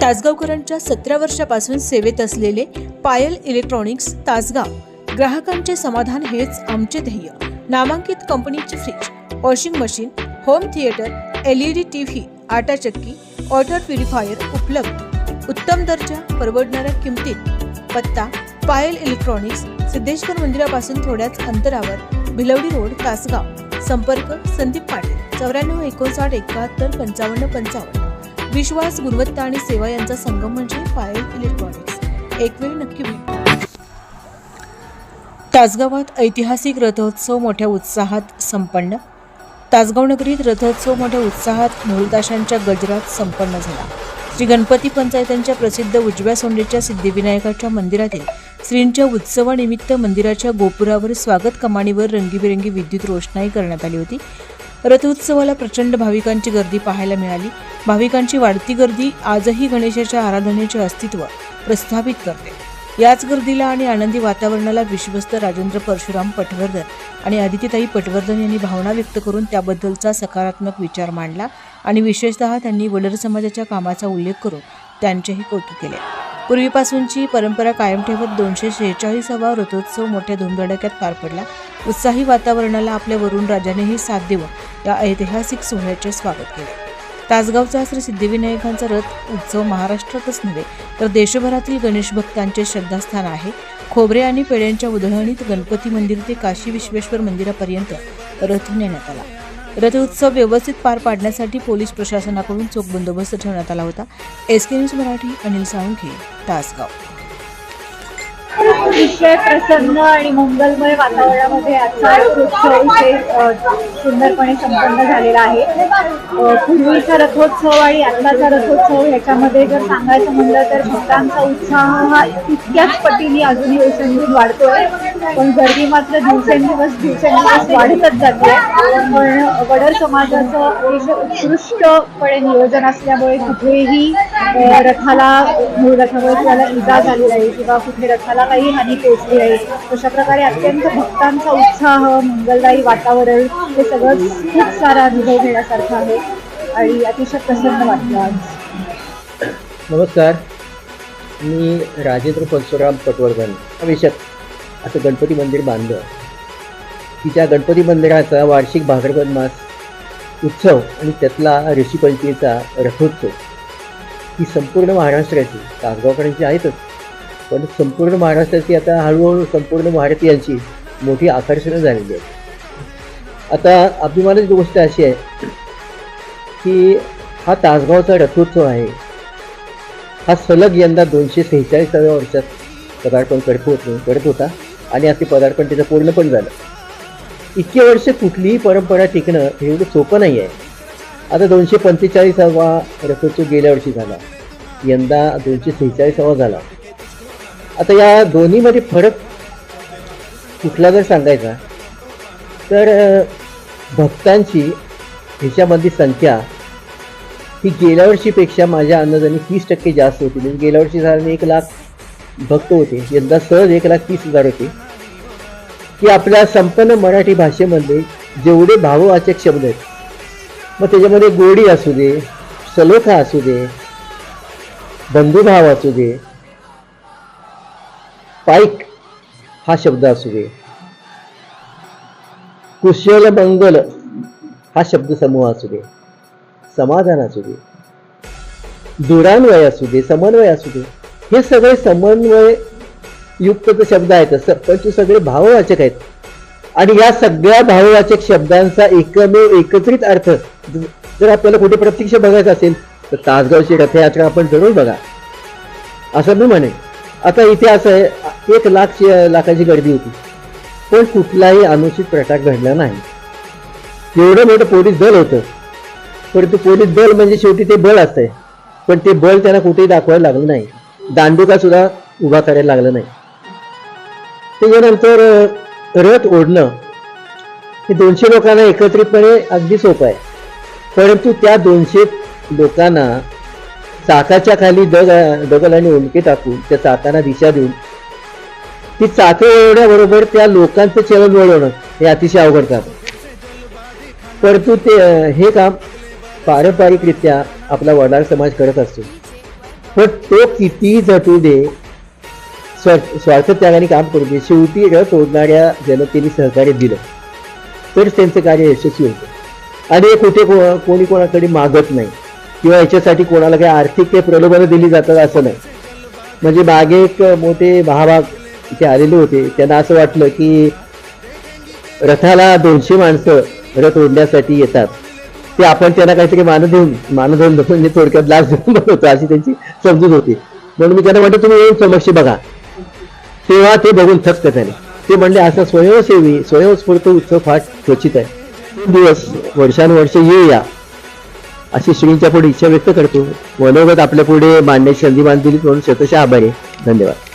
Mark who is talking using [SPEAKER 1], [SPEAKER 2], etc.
[SPEAKER 1] तासगावकरांच्या सतरा वर्षापासून सेवेत असलेले पायल इलेक्ट्रॉनिक्स तासगाव. ग्राहकांचे समाधान हेच आमचे ध्येय. नामांकित कंपनीचे fridge washing machine home theatre L E D T V आटा चक्की वॉटर प्युरिफायर उपलब्ध. उत्तम दर्जा परवडणाऱ्या किमतीत. पत्ता पायल इलेक्ट्रॉनिक्स सिद्धेश्वर मंदिरापासून थोड्याच अंतरावर भिलवडी रोड तासगाव. संपर्क संदीप पाटील चौऱ्याण्णव एकोणसाठ एकाहत्तर पंचावन्न पंचावन्न. विश्वास गुणवत्ता आणि सेवा यांचा संगम म्हणजे पायल इलेक्ट्रॉनिक्स. एक वेळ नक्की भेट तासगावात ऐतिहासिक रथोत्सव मोठ्या उत्साहात संपन्न. तासगाव नगरीत रथोत्सव मोठ्या उत्साहात ढोलताशांच्या गजरात संपन्न झाला. श्री गणपती पंचायतांच्या प्रसिद्ध उजव्या सोंडेच्या सिद्धिविनायकाच्या मंदिरातील श्रींच्या उत्सवानिमित्त मंदिराच्या गोपुरावर स्वागत कमानीवर रंगीबेरंगी विद्युत रोषणाई करण्यात आली होती. रथोत्सवाला प्रचंड भाविकांची गर्दी पाहायला मिळाली. भाविकांची वाढती गर्दी आजही गणेशाच्या आराधनेचे अस्तित्व प्रस्थापित करते. याच गर्दीला आणि आनंदी वातावरणाला विश्वस्त राजेंद्र परशुराम पटवर्धन आणि आदित्यताई पटवर्धन यांनी भावना व्यक्त करून त्याबद्दलचा सकारात्मक विचार मांडला आणि विशेषतः त्यांनी वडर समाजाच्या कामाचा उल्लेख करून त्यांचेही कौतुक केले. पूर्वीपासूनची परंपरा कायम ठेवत दोनशे शेहेचाळीसावा रथोत्सव मोठ्या धुमधडक्यात पार पडला. उत्साही वातावरणाला आपल्या वरुण राजानेही साथ देऊन या ऐतिहासिक सोहळ्याचे स्वागत केले. तासगावचा श्री सिद्धिविनायकांचा रथ उत्सव महाराष्ट्रातच नव्हे तर देशभरातील गणेश भक्तांचे श्रद्धास्थान आहे. खोबरे आणि पेड्यांच्या उधळणीत गणपती मंदिर ते काशी विश्वेश्वर मंदिरापर्यंत रथ नेण्यात आला. रथोत्सव व्यवस्थित पार पाडण्यासाठी पोलीस प्रशासनाकडून चोख बंदोबस्त ठेवण्यात आला होता. S K news Marathi Anil Salunkhe Tasgaon.
[SPEAKER 2] अतिशय प्रसन्न आणि मंगलमय वातावरणामध्ये आजचा रथोत्सव इथे सुंदरपणे संपन्न झालेला आहे. पूर्वीचा रथोत्सव आणि आत्ताचा रथोत्सव ह्याच्यामध्ये जर सांगायचं म्हणलं तर भक्तांचा उत्साह हा तितक्याच पटीने अजूनही ओसंडून वाढतोय. पण गर्दी मात्र दिवसेंदिवस दिवसेंदिवस वाढतच जाते. पण वडर समाजाचं अतिशय उत्कृष्टपणे नियोजन असल्यामुळे कुठेही रथाला मूळ रथावर इजा झाली नाही किंवा कुठे रथाला काही हानी पोचली नाही. अशा प्रकारे अत्यंत भक्तांचा उत्साह मंगलदायी वातावरण हे सगळं खूप सारा अनुभव घेण्यासारखं आहे आणि अतिशय प्रसन्न वाटलं आज.
[SPEAKER 3] नमस्कार. मी राजेंद्र परशुराम पटवर्धन अभिषेक. असं गणपती मंदिर बांधलं. की त्या गणपती मंदिराचा वार्षिक भाद्रपद मास उत्सव आणि त्यातला ऋषीपंचमीचा रथोत्सव ही संपूर्ण महाराष्ट्राची तासगावकरांची आहेतच. पण संपूर्ण महाराष्ट्राची आता हळूहळू संपूर्ण भारतीयांची मोठी आकर्षणं झालेली आहेत. आता अभिमानाची गोष्ट अशी आहे की हा तासगावचा रथोत्सव आहे. हा सलग यंदा दोनशे सेहेचाळीसाव्या वर्षात पदार्पण करत होत करत होता. आणि असे पदार्पण त्याचं पूर्ण पण झालं. इतके वर्ष कुठलीही परंपरा टिकणं हे एवढं सोपं नाही आहे आता दोनशे पंचेचाळीसावा रथोत्सव गेल्या वर्षी झाला. यंदा दोनशे सेहेचाळीसावा झाला. आता या दोन्हीमध्ये फरक कुठला जर सांगायचा तर भक्तांची ह्याच्यामधली संख्या ही गेल्या वर्षीपेक्षा माझ्या अंदाजाने तीस टक्के जास्त होती. म्हणजे गेल्या वर्षी झाल्याने एक लाख भक्त होते. यंदा सहज एक लाख तीस हजार होते. की आपल्या संपन्न मराठी भाषेमध्ये जेवढे भाववाचक शब्द आहेत मग त्याच्यामध्ये गोडी असू दे सलोखा असू दे बंधुभाव असू दे पाईक हा शब्द असू दे. कुशल मंगल हा शब्दसमूह असू दे. समाधान असू दे. दुरान्वय असू दे समन्वय असू दे. हे सगळे समन्वय युक्त शब्द आहेत स- पण सगळे भाववाचक आहेत. आणि या सगळ्या भाववाचक शब्दांचा एकमेव एकत्रित अर्थ जर आपल्याला कुठे प्रत्यक्ष बघायचा असेल तर तासगावची रथयात्रा आपण जरूर बघा. असं मी म्हणेन. आता इथे असं आहे एक लाख लाखाची गर्दी होती. पण कुठलाही अनुचित प्रकार घडला नाही. एवढं मोठं पोलीस दल होतं. परंतु पोलीस दल म्हणजे शेवटी ते बळ असतंय. पण ते बळ त्यांना कुठेही दाखवायला लागलं नाही. दांडुका सुद्धा उभा करायला लागला नाही. त्याच्यानंतर रथ ओढणं हे दोनशे लोकांना एकत्रितपणे अगदी सोपं आहे. परंतु त्या दोनशे लोकांना चाकाच्या खाली दग दगल आणि ओंडके टाकून त्या चाकांना दिशा देऊन ती चाकं वळवण्याबरोबर त्या लोकांचं चलन वळवणं हे अतिशय अवघड काम परंतु ते हे काम पारंपरिकरित्या आपला वडार समाज करत असतो. पण तो कितीही झटू दे स्वार्थ स्वार्थ त्यागाने काम करू दे शेवटी रथ ओढणाऱ्या जनतेने सहकार्य दिलं. तरच त्यांचं कार्य यशस्वी होतं. आणि हे कुठे को- कोणी कोणाकडे मागत नाही. किंवा याच्यासाठी कोणाला काही आर्थिक काही प्रलोभनं दिली जातात असं नाही. म्हणजे मागे एक मोठे महाभाग इथे आलेले होते. त्यांना असं वाटलं की रथाला दोनशे माणसं रथ ओढण्यासाठी येतात. ते आपण त्यांना काहीतरी मान देऊन मान देऊन म्हणजे थोडक्यात लाच देऊन बनवतो अशी त्यांची समजूत होती. म्हणून मी त्यांना म्हटलं तुम्ही येऊन समक्ष बघा. तेव्हा ते बघून थकत त्याने ते म्हणले असा स्वयंसेवी स्वयंस्फूर्त उत्सव फार क्वचित आहे. दिवस वर्षानुवर्ष येऊया. अशी श्रींच्या पुढे इच्छा व्यक्त करतो. मनोगत आपल्या पुढे मांडण्याची संधी बांधली म्हणून स्वतःच्या आभारी धन्यवाद.